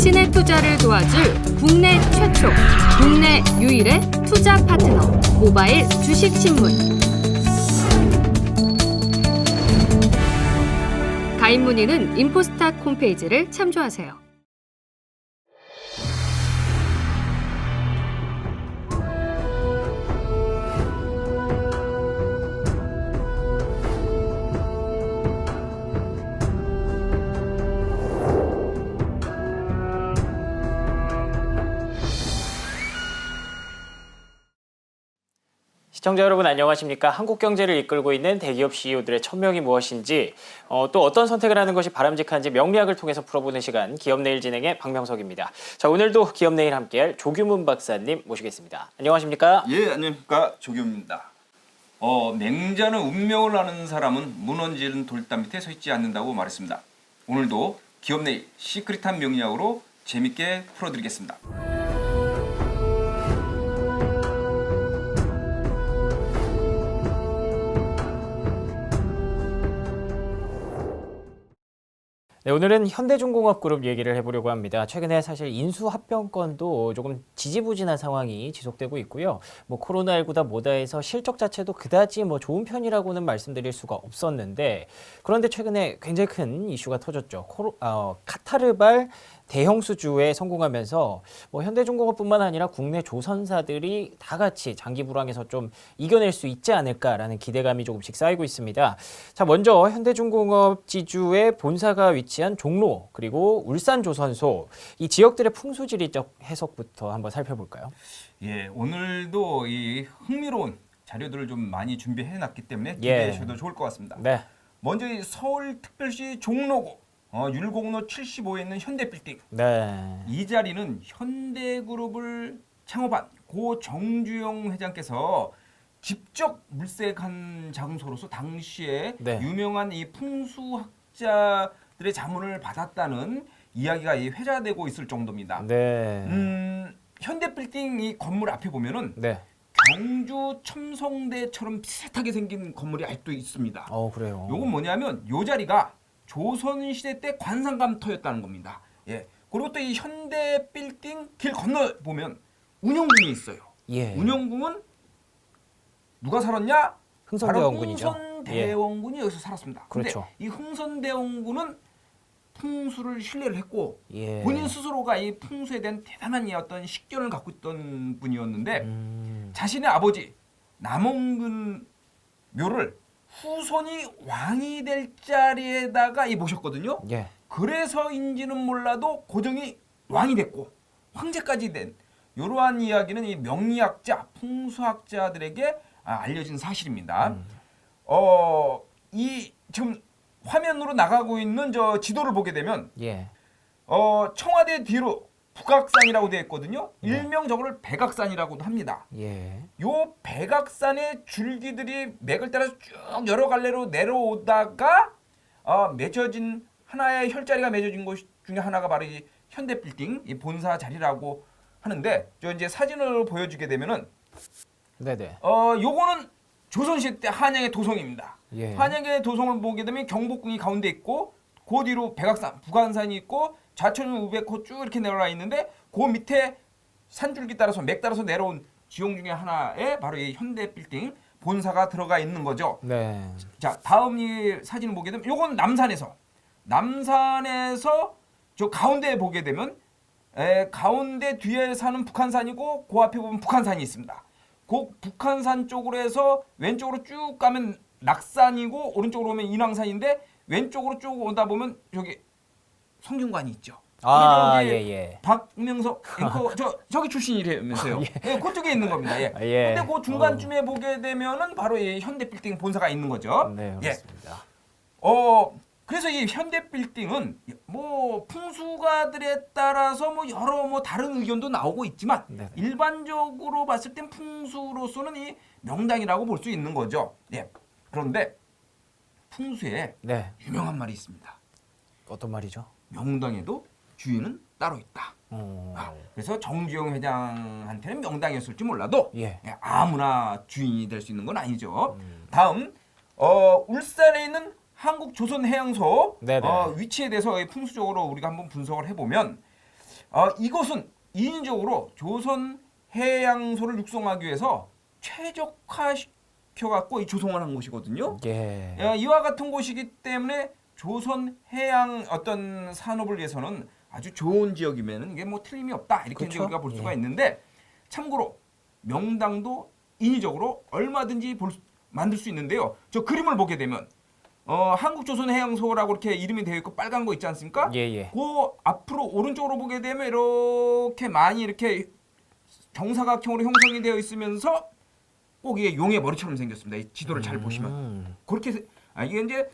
당신의 투자를 도와줄 국내 최초, 국내 유일의 투자 파트너 모바일 주식 신문. 가입 문의는 인포스탁 홈페이지를 참조하세요. 시청자 여러분 안녕하십니까? 한국 경제를 이끌고 있는 대기업 CEO들의 천명이 무엇인지 어, 또 어떤 선택을 하는 것이 바람직한지 명리학을 통해서 풀어보는 시간 기업 내일 진행의 박명석입니다. 자 오늘도 기업 내일 함께할 조규문 박사님 모시겠습니다. 안녕하십니까? 예, 안녕하십니까. 조규입니다. 어, 맹자는 운명을 아는 사람은 무너지는 돌담 밑에 서 있지 않는다고 말했습니다. 오늘도 기업 내일 시크릿한 명리학으로 재밌게 풀어드리겠습니다. 네, 오늘은 현대중공업그룹 얘기를 해보려고 합니다. 최근에 사실 인수합병건도 조금 지지부진한 상황이 지속되고 있고요. 뭐 코로나19다 뭐다 해서 실적 자체도 그다지 뭐 좋은 편이라고는 말씀드릴 수가 없었는데 그런데 최근에 굉장히 큰 이슈가 터졌죠. 코로, 어, 카타르발 대형 수주에 성공하면서 뭐 현대중공업뿐만 아니라 국내 조선사들이 다 같이 장기 불황에서 좀 이겨낼 수 있지 않을까라는 기대감이 조금씩 쌓이고 있습니다. 자, 먼저 현대중공업 지주의 본사가 위치한 종로 그리고 울산 조선소 이 지역들의 풍수지리적 해석부터 한번 살펴볼까요? 예, 오늘도 이 흥미로운 자료들을 좀 많이 준비해 놨기 때문에 예. 기대해 주셔도 좋을 것 같습니다. 네. 먼저 이 서울특별시 종로구 어, 율곡로 75에 있는 현대빌딩 네. 이 자리는 현대그룹을 창업한 고 정주영 회장께서 직접 물색한 장소로서 당시에 네. 유명한 이 풍수학자들의 자문을 받았다는 이야기가 이 회자되고 있을 정도입니다. 네. 음, 현대빌딩 이 건물 앞에 보면은 네. 경주 첨성대처럼 비슷하게 생긴 건물이 아직도 있습니다. 어, 그래요. 요건 뭐냐면 요 자리가 조선 시대 때 관상감터였다는 겁니다. 예. 그리고 또 이 현대 빌딩 길 건너 보면 운영궁이 있어요. 예. 운영궁은 누가 살았냐? 흥선대원군이죠. 바로 흥선대원군이 여기서 살았습니다. 그렇죠. 근데 이 흥선대원군은 풍수를 신뢰를 했고 예. 본인 스스로가 이 풍수에 대한 대단한 이 어떤 식견을 갖고 있던 분이었는데 음. 자신의 아버지 남원근 묘를 후손이 왕이 될 자리에다가 이 모셨거든요. 예. 그래서인지는 몰라도 고종이 왕이 됐고 황제까지 된 이러한 이야기는 이 명리학자, 풍수학자들에게 아, 알려진 사실입니다. 음. 어, 이 지금 화면으로 나가고 있는 저 지도를 보게 되면 예. 어, 청와대 뒤로 북악산이라고 되어 있거든요. 네. 일명 저거를 백악산이라고도 합니다. 예. 요 백악산의 줄기들이 맥을 따라서 쭉 여러 갈래로 내려오다가 어, 맺어진 하나의 혈자리가 맺어진 곳 중에 하나가 바로 이 현대 빌딩 이 본사 자리라고 하는데 저 이제 사진을 보여주게 되면은 네, 네. 어 요거는 조선시대 때 한양의 도성입니다. 예. 한양의 도성을 보게 되면 경복궁이 가운데 있고 그 뒤로 백악산, 북한산이 있고 좌천은 우백호 쭉 이렇게 내려와 있는데 그 밑에 산줄기 따라서 맥 따라서 내려온 지형 중에 하나에 바로 이 현대 빌딩 본사가 들어가 있는 거죠. 네. 자 다음 이 사진을 보게 되면 요건 남산에서 남산에서 저 가운데 보게 되면 에, 가운데 뒤에 사는 북한산이고 그 앞에 보면 북한산이 있습니다. 그 북한산 쪽으로 해서 왼쪽으로 쭉 가면 낙산이고 오른쪽으로 오면 인왕산인데 왼쪽으로 쭉 오다 보면 저기 성균관이 있죠. 아, 그리고 예, 예. 박명석 앵커 저 저기 출신이라면서요. 예. 그쪽에 있는 겁니다. 예. 예. 근데 그 중간쯤에 보게 되면은 바로 이 현대빌딩 본사가 있는 거죠. 네, 예. 그렇습니다. 어 그래서 이 현대빌딩은 뭐 풍수가들에 따라서 뭐 여러 뭐 다른 의견도 나오고 있지만 네네. 일반적으로 봤을 땐 풍수로서는 이 명당이라고 볼 수 있는 거죠. 예. 그런데 풍수에 네. 유명한 말이 있습니다. 어떤 말이죠? 명당에도 주인은 따로 있다. 어. 아, 그래서 정주영 회장한테는 명당이었을지 몰라도 예. 예, 아무나 주인이 될 수 있는 건 아니죠. 음. 다음 어, 울산에 있는 한국조선해양소 네네. 어, 위치에 대해서 풍수적으로 우리가 한번 분석을 해보면 어, 이것은 인위적으로 조선 해양소를 육성하기 위해서 최적화시켜 갖고 이 조성을 한 곳이거든요. 예. 야, 이와 같은 곳이기 때문에 조선 해양 어떤 산업을 위해서는 아주 좋은 지역이면은 이게 뭐 틀림이 없다 이렇게 이제 그렇죠. 우리가 볼 수가 예. 있는데 참고로 명당도 인위적으로 얼마든지 볼 수- 만들 수 있는데요. 저 그림을 보게 되면 어, 한국조선해양소라고 이렇게 이름이 되어 있고 빨간 거 있지 않습니까? 예, 예. 그 앞으로 오른쪽으로 보게 되면 이렇게 많이 이렇게 정사각형으로 형성이 되어 있으면서 꼭 이게 용의 머리처럼 생겼습니다. 이 지도를 잘 보시면 음. 그렇게 세- 아 이게 이제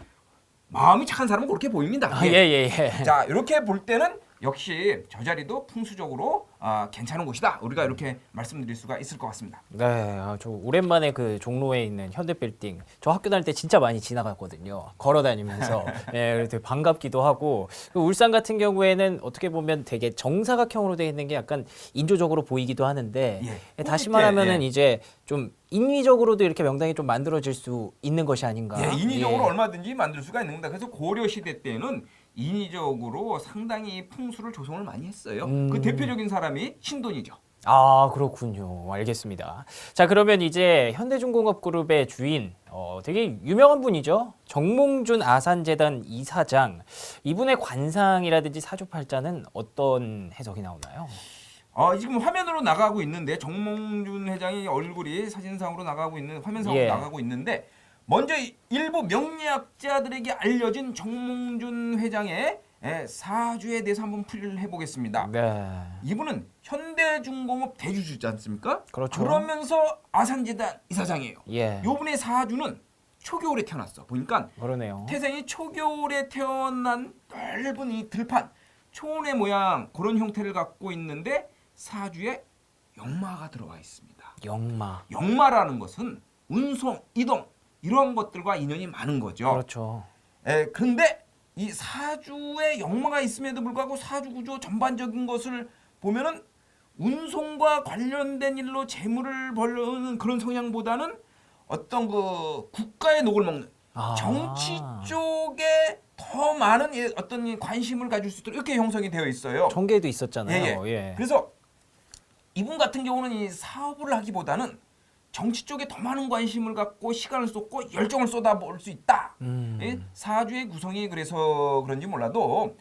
마음이 착한 사람은 그렇게 보입니다. 아, 예, 예, 예. 자 이렇게 볼 때는 역시 저 자리도 풍수적으로 아, 괜찮은 곳이다. 우리가 이렇게 말씀드릴 수가 있을 것 같습니다. 네, 아, 저 오랜만에 그 종로에 있는 현대빌딩 저 학교 다닐 때 진짜 많이 지나갔거든요. 걸어 다니면서 예, 그래서 되게 반갑기도 하고 그 울산 같은 경우에는 어떻게 보면 되게 정사각형으로 되어 있는 게 약간 인조적으로 보이기도 하는데 예. 예, 다시 말하면은 예. 이제 좀 인위적으로도 이렇게 명당이 좀 만들어질 수 있는 것이 아닌가. 예, 인위적으로 예. 얼마든지 만들 수가 있는 겁니다. 그래서 고려 시대 때는 인위적으로 상당히 풍수를 조성을 많이 했어요. 음. 그 대표적인 사람이 신돈이죠. 아 그렇군요. 알겠습니다. 자 그러면 이제 현대중공업그룹의 주인 어, 되게 유명한 분이죠. 정몽준 아산재단 이사장 이분의 관상이라든지 사주팔자는 어떤 해석이 나오나요? 어, 지금 화면으로 나가고 있는데 정몽준 회장의 얼굴이 사진상으로 나가고 있는 화면상으로 예. 나가고 있는데 먼저 이- 일부 명리학자들에게 알려진 정몽준 회장의 예, 사주에 대해서 한번 풀이를 해보겠습니다. 네. 이분은 현대중공업 대주주지 않습니까? 그렇죠. 그러면서 아산재단 이사장이에요. 예. 요분의 사주는 초겨울에 태어났어. 보니까 그러네요. 태생이 초겨울에 태어난 넓은 이 들판 초원의 모양 그런 형태를 갖고 있는데 사주에 역마가 들어와 있습니다. 영마. 역마라는 것은 운송, 이동 이런 것들과 인연이 많은 거죠. 그렇죠. 에, 그런데 이 사주에 역마가 있음에도 불구하고 사주 구조 전반적인 것을 보면은 운송과 관련된 일로 재물을 벌는 그런 성향보다는 어떤 그 국가의 녹을 먹는 아. 정치 쪽에 더 많은 이 어떤 이 관심을 가질 수 있도록 이렇게 형성이 되어 있어요. 전개도 있었잖아요. 예, 예. 그래서 이분 같은 경우는 이 사업을 하기보다는 정치 쪽에 더 많은 관심을 갖고 시간을 쏟고 열정을 쏟아볼 수 있다. 음. 이 사주의 구성이 그래서 그런지 몰라도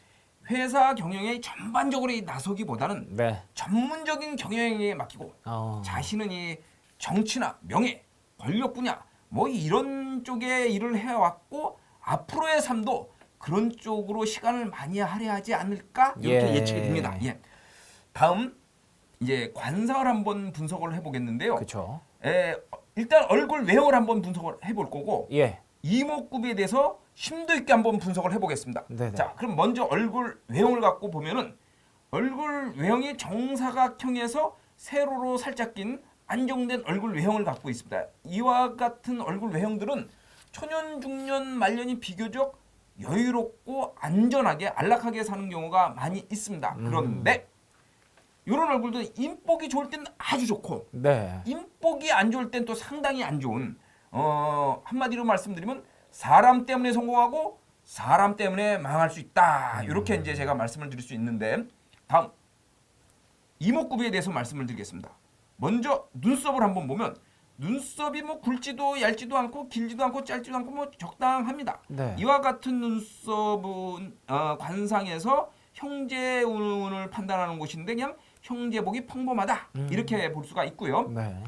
회사 경영에 전반적으로 이 나서기보다는 네. 전문적인 경영에 맡기고 어. 자신은 이 정치나 명예, 권력 분야 뭐 이런 쪽에 일을 해왔고 앞으로의 삶도 그런 쪽으로 시간을 많이 할애하지 않을까 이렇게 예. 예. 측이 됩니다. 예. 다음 이제 관상을 한번 분석을 해보겠는데요. 그렇죠. 에, 일단 얼굴 외형을 한번 분석을 해볼 거고 예. 이목구비에 대해서 심도 있게 한번 분석을 해보겠습니다. 네네. 자, 그럼 먼저 얼굴 외형을 갖고 보면은 얼굴 외형이 정사각형에서 세로로 살짝 낀 안정된 얼굴 외형을 갖고 있습니다. 이와 같은 얼굴 외형들은 초년 중년 말년이 비교적 여유롭고 안전하게 안락하게 사는 경우가 많이 있습니다. 그런데 이런 얼굴도 인복이 좋을 때는 아주 좋고 네. 인복이 안 좋을 땐 또 상당히 안 좋은 어 한마디로 말씀드리면 사람 때문에 성공하고 사람 때문에 망할 수 있다 이렇게 이제 제가 말씀을 드릴 수 있는데 다음 이목구비에 대해서 말씀을 드리겠습니다. 먼저 눈썹을 한번 보면 눈썹이 뭐 굵지도 얇지도 않고 길지도 않고 짧지도 않고 뭐 적당합니다. 네. 이와 같은 눈썹은 어, 관상에서 형제 운을 판단하는 곳인데 그냥 형제복이 평범하다 음. 이렇게 볼 수가 있고요. 네.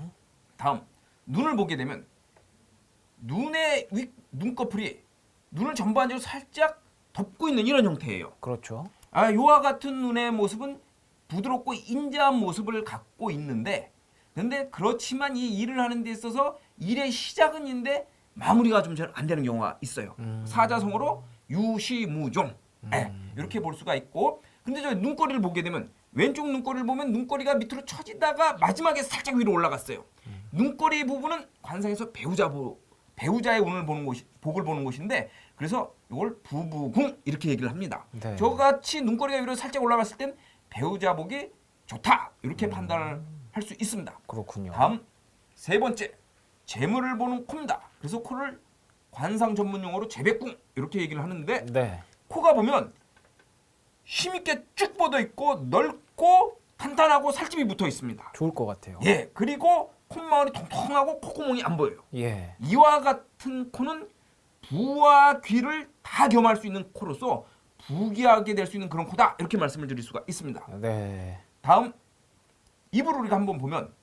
다음 눈을 보게 되면 눈의 윗 눈꺼풀이 눈을 전반적으로 살짝 덮고 있는 이런 형태예요. 그렇죠. 아, 요와 같은 눈의 모습은 부드럽고 인자한 모습을 갖고 있는데 근데 그렇지만 이 일을 하는 데 있어서 일의 시작은 있는데 마무리가 좀 잘 안 되는 경우가 있어요. 음. 사자성어로 유시무종 예, 이렇게 볼 수가 있고 근데 저 눈꼬리를 보게 되면 왼쪽 눈꼬리를 보면 눈꼬리가 밑으로 처지다가 마지막에 살짝 위로 올라갔어요. 눈꼬리 부분은 관상에서 배우자 보 배우자의 운을 보는 곳이 복을 보는 곳인데 그래서 이걸 부부궁 이렇게 얘기를 합니다. 네. 저같이 눈꼬리가 위로 살짝 올라갔을 땐 배우자 복이 좋다 이렇게 판단을 할 수 있습니다. 그렇군요. 다음 세 번째 재물을 보는 코입니다. 그래서 코를 관상 전문 용어로 재백궁 이렇게 얘기를 하는데 네. 코가 보면 힘있게 쭉 뻗어 있고 얇고 탄탄하고 살집이 붙어 있습니다. 좋을 것 같아요. 예, 그리고 콧마울이 통통하고 콧구멍이 안 보여요. 예. 이와 같은 코는 부와 귀를 다 겸할 수 있는 코로서 부귀하게 될 수 있는 그런 코다 이렇게 말씀을 드릴 수가 있습니다. 네. 다음 입을 우리가 한번 보면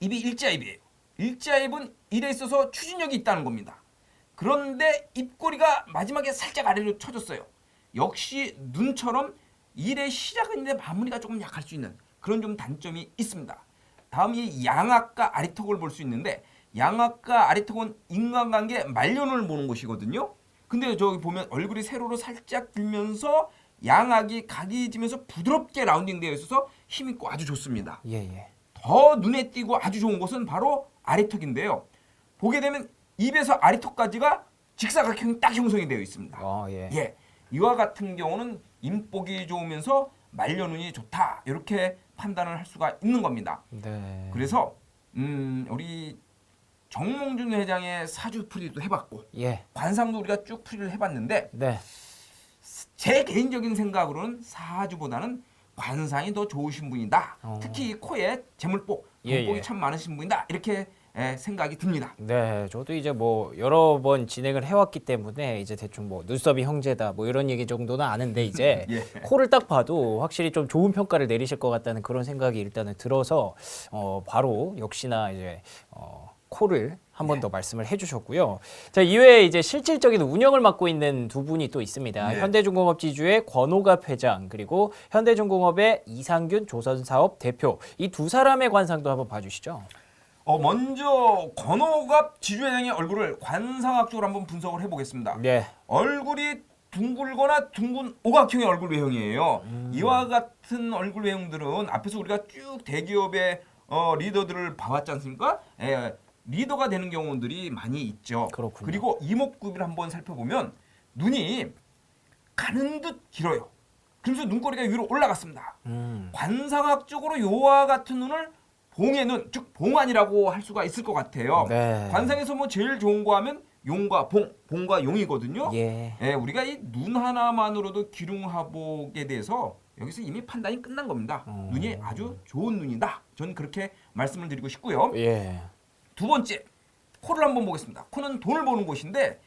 입이 일자입이에요. 일자입은 일에 있어서 추진력이 있다는 겁니다. 그런데 입꼬리가 마지막에 살짝 아래로 쳐졌어요. 역시 눈처럼 일의 시작은 있는데 마무리가 조금 약할 수 있는 그런 좀 단점이 있습니다. 다음 이 양악과 아래턱을 볼 수 있는데 양악과 아래턱은 인간관계 말년을 보는 곳이거든요. 근데 저기 보면 얼굴이 세로로 살짝 들면서 양악이 각이 지면서 부드럽게 라운딩 되어 있어서 힘 있고 아주 좋습니다. 예, 예. 더 눈에 띄고 아주 좋은 곳은 바로 아래턱인데요. 보게 되면 입에서 아래턱까지가 직사각형이 딱 형성이 되어 있습니다. 어, 예. 예, 이와 같은 경우는 인복이 좋으면서 말려눈이 좋다 이렇게 판단을 할 수가 있는 겁니다. 네. 그래서 음, 우리 정몽준 회장의 사주 풀이도 해봤고 예. 관상도 우리가 쭉 풀이를 해봤는데 네. 제 개인적인 생각으로는 사주보다는 관상이 더 좋으신 분이다. 어. 특히 이 코에 재물복, 예, 돈복이 예. 참 많으신 분이다. 이렇게 에, 생각이 듭니다. 네, 저도 이제 뭐 여러 번 진행을 해왔기 때문에 이제 대충 뭐 눈썹이 형제다 뭐 이런 얘기 정도는 아는데 이제 예. 코를 딱 봐도 확실히 좀 좋은 평가를 내리실 것 같다는 그런 생각이 일단은 들어서 어 바로 역시나 이제 어 코를 한번더 말씀을 해주셨고요. 자 이외에 이제 실질적인 운영을 맡고 있는 두 분이 또 있습니다. 네. 현대중공업 지주의 권오갑 회장 그리고 현대중공업의 이상균 조선사업 대표 이 두 사람의 관상도 한번 봐주시죠. 어, 먼저 권호갑 지주회장의 얼굴을 관상학적으로 한번 분석을 해보겠습니다. 네. 얼굴이 둥글거나 둥근 오각형의 얼굴 외형이에요. 음. 이와 같은 얼굴 외형들은 앞에서 우리가 쭉 대기업의 어, 리더들을 봐왔지 않습니까? 예, 리더가 되는 경우들이 많이 있죠. 그렇군요. 그리고 이목구비를 한번 살펴보면 눈이 가는 듯 길어요. 그러면서 눈꼬리가 위로 올라갔습니다. 음. 관상학적으로 요와 같은 눈을 봉의 눈, 즉 봉안이라고 할 수가 있을 것 같아요. 네. 관상에서 뭐 제일 좋은 거 하면 용과 봉, 봉과 용이거든요. 예. 예, 우리가 이 눈 하나만으로도 기륭하복에 대해서 여기서 이미 판단이 끝난 겁니다. 어. 눈이 아주 좋은 눈이다. 저는 그렇게 말씀을 드리고 싶고요. 예. 두 번째, 코를 한번 보겠습니다. 코는 돈을 보는 곳인데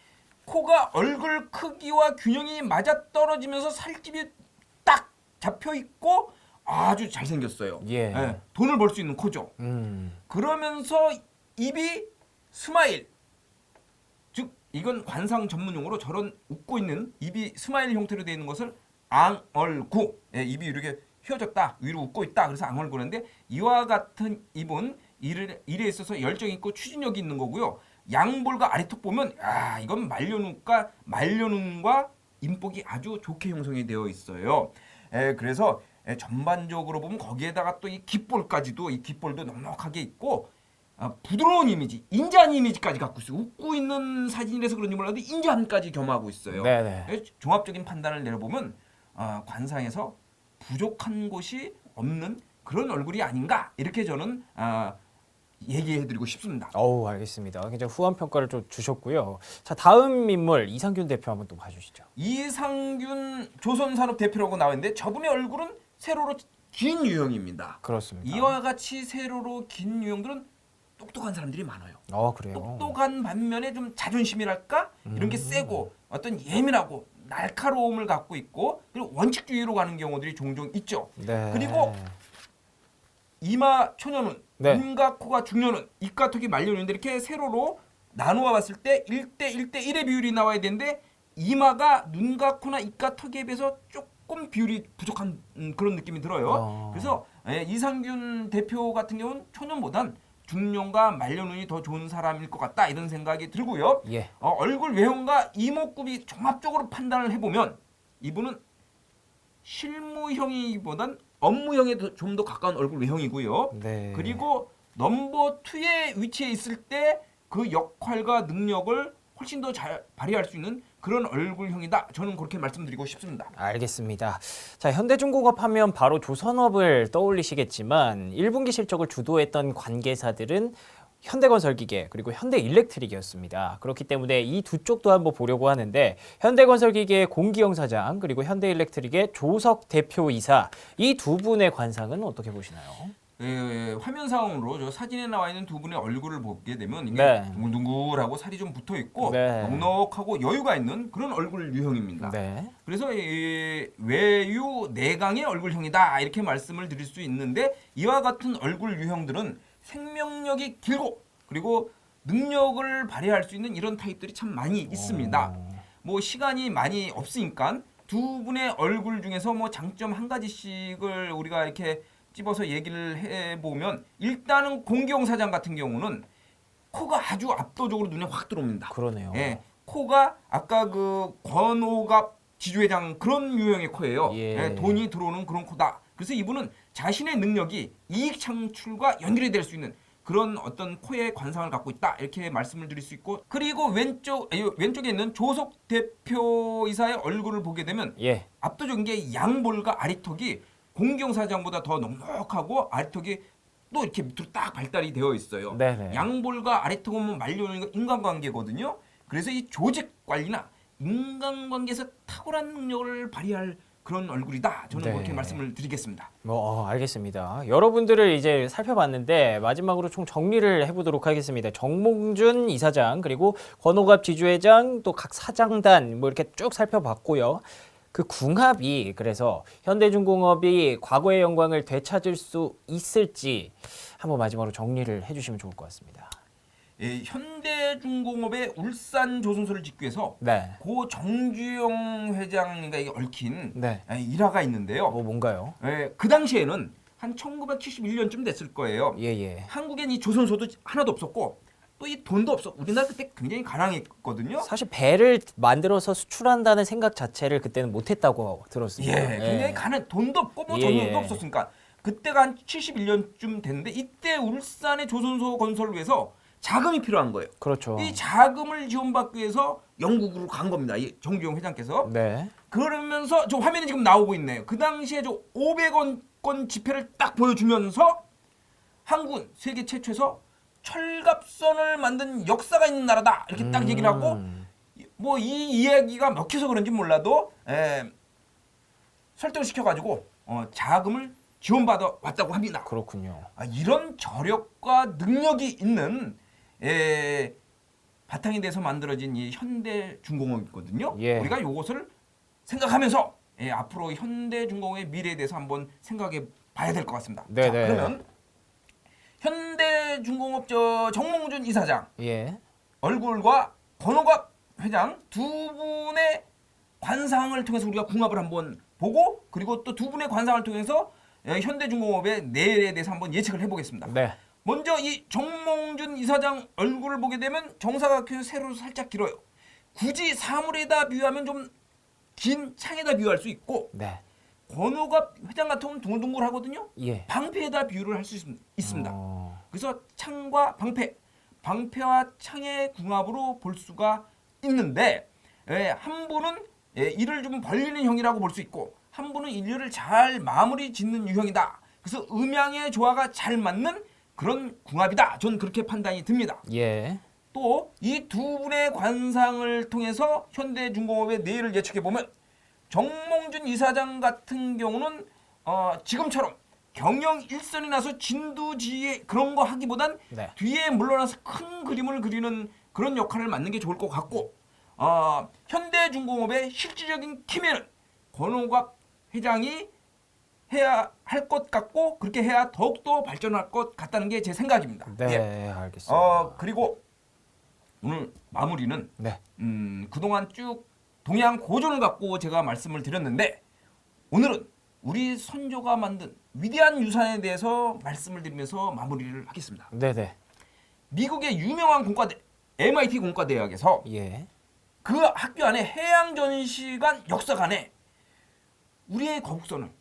코가 얼굴 크기와 균형이 맞아 떨어지면서 살집이 딱 잡혀 있고 아주 잘 생겼어요. 예. 돈을 벌 수 있는 코죠. 음. 그러면서 입이 스마일 즉 이건 관상 전문 용어로 저런 웃고 있는 입이 스마일 형태로 되어 있는 것을 앙얼구 예, 입이 이렇게 휘어졌다 위로 웃고 있다 그래서 앙얼구인데 이와 같은 입은 일에, 일에 있어서 열정 있고 추진력이 있는 거고요 양볼과 아래턱 보면 아 이건 말려눈과 말려눈과 인복이 아주 좋게 형성이 되어 있어요 예, 그래서 예, 전반적으로 보면 거기에다가 또 이 깃볼까지도 이 깃볼도 넉넉하게 있고 아, 부드러운 이미지, 인자한 이미지까지 갖고 있어요. 웃고 있는 사진이라서 그런지 몰라도 인자함까지 겸하고 있어요. 네네. 예, 종합적인 판단을 내려보면 아, 관상에서 부족한 곳이 없는 그런 얼굴이 아닌가 이렇게 저는 아, 얘기해드리고 싶습니다. 어우 알겠습니다. 굉장히 후한 평가를 좀 주셨고요. 자 다음 인물 이상균 대표 한번 또 봐주시죠. 이상균 조선산업 대표라고 나와 있는데 저분의 얼굴은 세로로 긴 유형입니다. 그렇습니다. 이와 같이 세로로 긴 유형들은 똑똑한 사람들이 많아요. 어 그래요. 똑똑한 반면에 좀 자존심이랄까 이런 음. 게 세고 어떤 예민하고 날카로움을 갖고 있고 그리고 원칙주의로 가는 경우들이 종종 있죠. 네. 그리고 이마 초년은 네. 눈과 코가 중년은 입과 턱이 말려는데 이렇게 세로로 나누어 봤을 때 1대 1대 1의 비율이 나와야 되는데 이마가 눈과 코나 입과 턱에 비해서 조금 비율이 부족한 음, 그런 느낌이 들어요. 어. 그래서 예, 이상균 대표 같은 경우는 초년보단 중년과 말년운이 더 좋은 사람일 것 같다 이런 생각이 들고요. 예. 어, 얼굴 외형과 이목구비 종합적으로 판단을 해보면 이분은 실무형이보단 업무형에 좀 더 가까운 얼굴 외형이고요. 네. 그리고 넘버 투의 위치에 있을 때 그 역할과 능력을 훨씬 더 잘 발휘할 수 있는 그런 얼굴형이다. 저는 그렇게 말씀드리고 싶습니다. 알겠습니다. 자, 현대중공업 하면 바로 조선업을 떠올리시겠지만 1분기 실적을 주도했던 관계사들은 현대건설기계 그리고 현대일렉트릭이었습니다. 그렇기 때문에 이 두 쪽도 한번 보려고 하는데 현대건설기계의 공기영 사장 그리고 현대일렉트릭의 조석 대표이사 이 두 분의 관상은 어떻게 보시나요? 예, 화면상으로 저 사진에 나와 있는 두 분의 얼굴을 보게 되면 이게 네. 둥글둥글하고 살이 좀 붙어 있고 네. 넉넉하고 여유가 있는 그런 얼굴 유형입니다. 네. 그래서 이 외유 내강의 얼굴형이다 이렇게 말씀을 드릴 수 있는데 이와 같은 얼굴 유형들은 생명력이 길고 그리고 능력을 발휘할 수 있는 이런 타입들이 참 많이 있습니다. 어, 뭐 시간이 많이 없으니까 두 분의 얼굴 중에서 뭐 장점 한 가지씩을 우리가 이렇게 집어서 얘기를 해 보면 일단은 공경 사장 같은 경우는 코가 아주 압도적으로 눈에 확 들어옵니다. 그러네요. 예, 코가 아까 그 권오갑 지주회장 그런 유형의 코예요. 예. 예, 돈이 들어오는 그런 코다. 그래서 이분은 자신의 능력이 이익 창출과 연결이 될 수 있는 그런 어떤 코의 관상을 갖고 있다 이렇게 말씀을 드릴 수 있고 그리고 왼쪽 아니, 왼쪽에 있는 조석 대표이사의 얼굴을 보게 되면 예. 압도적인 게 양볼과 아리턱이 공경 사장보다 더 넉넉하고 아리턱이 또 이렇게 밑으로 딱 발달이 되어 있어요. 네네. 양볼과 아리턱은 말려오는 거 인간관계거든요. 그래서 이 조직 관리나 인간관계에서 탁월한 능력을 발휘할 그런 얼굴이다. 저는 네. 그렇게 말씀을 드리겠습니다. 뭐 어, 알겠습니다. 여러분들을 이제 살펴봤는데 마지막으로 총 정리를 해보도록 하겠습니다. 정몽준 이사장 그리고 권오갑 지주회장 또 각 사장단 뭐 이렇게 쭉 살펴봤고요. 그 궁합이 그래서 현대중공업이 과거의 영광을 되찾을 수 있을지 한번 마지막으로 정리를 해주시면 좋을 것 같습니다. 예, 현대중공업의 울산 조선소를 짓기 위해서 네, 고 정주영 회장과 이게 얽힌 네. 예, 일화가 있는데요. 뭐 뭔가요? 예, 그 당시에는 한 1971년쯤 됐을 거예요. 예 예. 한국엔 이 조선소도 하나도 없었고 또 이 돈도 없어. 우리나라 그때 굉장히 가난했거든요. 사실 배를 만들어서 수출한다는 생각 자체를 그때는 못했다고 들었습니다. 예, 굉장히 가난 돈도 없고 뭐 예, 전도 예. 없었으니까 그때가 한 71년쯤 됐는데 이때 울산의 조선소 건설을 위해서 자금이 필요한 거예요. 그렇죠. 이 자금을 지원받기 위해서 영국으로 간 겁니다. 이 정주영 회장께서 네. 그러면서 저 화면에 지금 나오고 있네요. 그 당시에 저 500원권 지폐를 딱 보여주면서 한국은 세계 최초에서 철갑선을 만든 역사가 있는 나라다 이렇게 딱 얘기를 하고 음. 뭐이 이야기가 먹혀서 그런지 몰라도 에, 설득을 시켜 가지고 어, 자금을 지원받아 왔다고 합니다. 그렇군요. 아, 이런 저력과 능력이 있는 에, 바탕이 돼서 만들어진 이 현대 중공업이거든요. 예. 우리가 이것을 생각하면서 예, 앞으로 현대 중공업의 미래에 대해서 한번 생각해 봐야 될 것 같습니다. 자, 네네. 그러면 현대 중공업 저 정몽준 이사장 예. 얼굴과 권호갑 회장 두 분의 관상을 통해서 우리가 궁합을 한번 보고 그리고 또 두 분의 관상을 통해서 예, 현대중공업의 내일에 대해서 한번 예측을 해보겠습니다. 네. 먼저 이 정몽준 이사장 얼굴을 보게 되면 정사각형 세로 살짝 길어요. 굳이 사물에다 비유하면 좀 긴 창에다 비유할 수 있고 네. 권호갑 회장 같은 경우는 둥글둥글하거든요. 예. 방패에다 비유를 할 수 있습니다. 어, 그래서 창과 방패, 방패와 창의 궁합으로 볼 수가 있는데 예, 한 분은 예, 일을 좀 벌리는 형이라고 볼 수 있고 한 분은 일을 잘 마무리 짓는 유형이다. 그래서 음양의 조화가 잘 맞는 그런 궁합이다. 저는 그렇게 판단이 듭니다. 예. 또 이 두 분의 관상을 통해서 현대중공업의 내일을 예측해 보면 정몽준 이사장 같은 경우는 어, 지금처럼 경영 일선이 나서 진두지휘 그런 거 하기보단 네. 뒤에 물러나서 큰 그림을 그리는 그런 역할을 맡는 게 좋을 것 같고 어, 현대중공업의 실질적인 키면은 권호갑 회장이 해야 할 것 같고 그렇게 해야 더욱더 발전할 것 같다는 게 제 생각입니다. 네, 예. 알겠습니다. 어 그리고 오늘 마무리는 네. 음, 그동안 쭉 동양 고전을 갖고 제가 말씀을 드렸는데 오늘은 우리 선조가 만든 위대한 유산에 대해서 말씀을 드리면서 마무리를 하겠습니다. 네, 네. 미국의 유명한 공과대 MIT 공과대학에서 예. 그 학교 안에 해양 전시관 역사관에 우리의 거북선을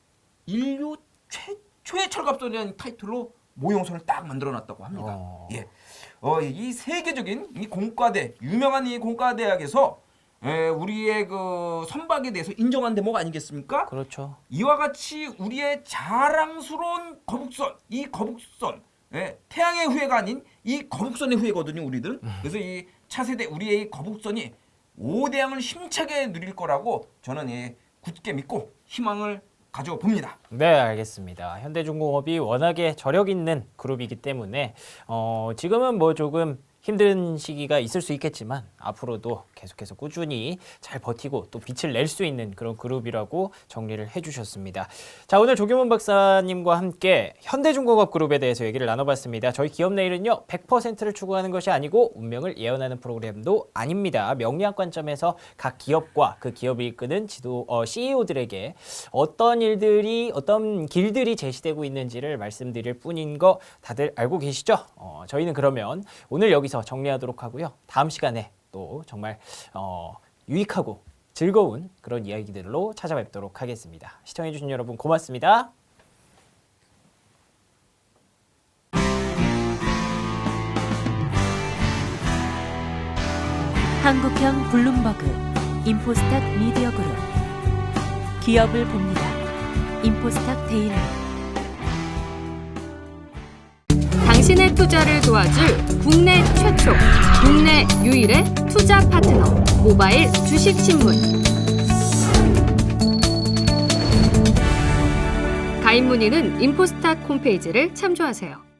인류 최초의 철갑선이라는 타이틀로 모형선을 딱 만들어놨다고 합니다. 어. 예, 어, 이 세계적인 이 공과대 유명한 이 공과대학에서 에, 우리의 그 선박에 대해서 인정한 대목 아니겠습니까? 그렇죠. 이와 같이 우리의 자랑스러운 거북선, 이 거북선 예, 태양의 후예가 아닌 이 거북선의 후예거든요, 우리들. 그래서 이 차세대 우리의 이 거북선이 5대양을 힘차게 누릴 거라고 저는 예, 굳게 믿고 희망을 가져 봅니다. 네, 알겠습니다. 현대중공업이 워낙에 저력 있는 그룹이기 때문에 어, 지금은 뭐 조금 힘든 시기가 있을 수 있겠지만 앞으로도 계속해서 꾸준히 잘 버티고 또 빛을 낼 수 있는 그런 그룹이라고 정리를 해주셨습니다. 자, 오늘 조규문 박사님과 함께 현대중공업 그룹에 대해서 얘기를 나눠봤습니다. 저희 기업 내일은요 100%를 추구하는 것이 아니고 운명을 예언하는 프로그램도 아닙니다. 명리학 관점에서 각 기업과 그 기업을 이끄는 지도 어, CEO들에게 어떤 일들이 어떤 길들이 제시되고 있는지를 말씀드릴 뿐인 거 다들 알고 계시죠? 어, 저희는 그러면 오늘 여기서 정리하도록 하고요. 다음 시간에 또 정말 어, 유익하고 즐거운 그런 이야기들로 찾아뵙도록 하겠습니다. 시청해주신 여러분 고맙습니다. 한국형 블룸버그, 인포스탁 미디어 그룹. 기업을 봅니다. 인포스탁 데일리. 당신의 투자를 도와줄 국내 최초, 국내 유일의 투자 파트너 모바일 주식 신문. 가입 문의는 인포스탁 홈페이지를 참조하세요.